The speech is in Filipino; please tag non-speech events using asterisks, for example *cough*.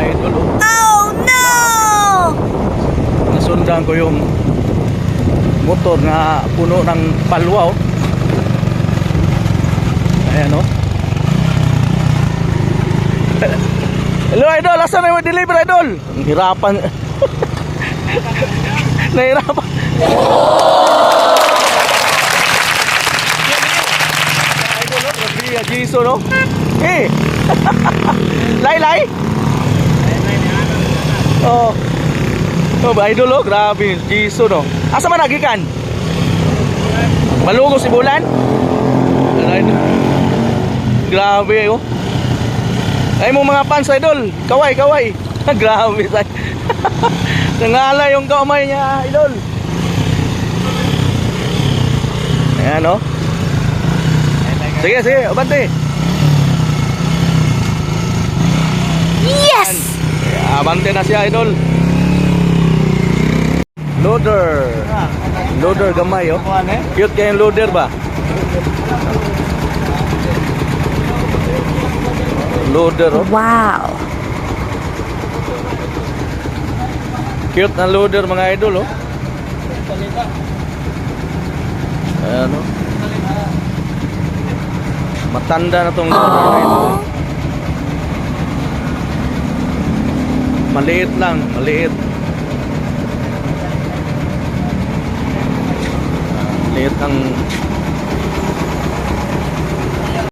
idol. Oh. Oh no! Nasundan ko yung motor na puno ng palwa. Oh. Ayan oh. *laughs* Hello idol, asan na yung deliver idol? Ang hirapan. *laughs* Nahirapan. *laughs* oh, grabe Jason, no? Eh! lay, lay! Oh. Oh, idol, oh, grabe, Jason, no? Asa man nagikan? Malugo si Bulan? Grabe, oh. Ay mo mga fans idol, kaway kaway. *laughs* Grabe say. *laughs* Nangala yung kamay niya, idol. Ayan oh. Sige, sige, abante. Abante na siya, idol. Loader. Loader gamay oh. Cute kayong loader ba? Loader oh. Wow! Cute na loader mga idol oh. Ayan oh. Matanda na tong loader mga idol. oh. Maliit lang, maliit. Maliit ang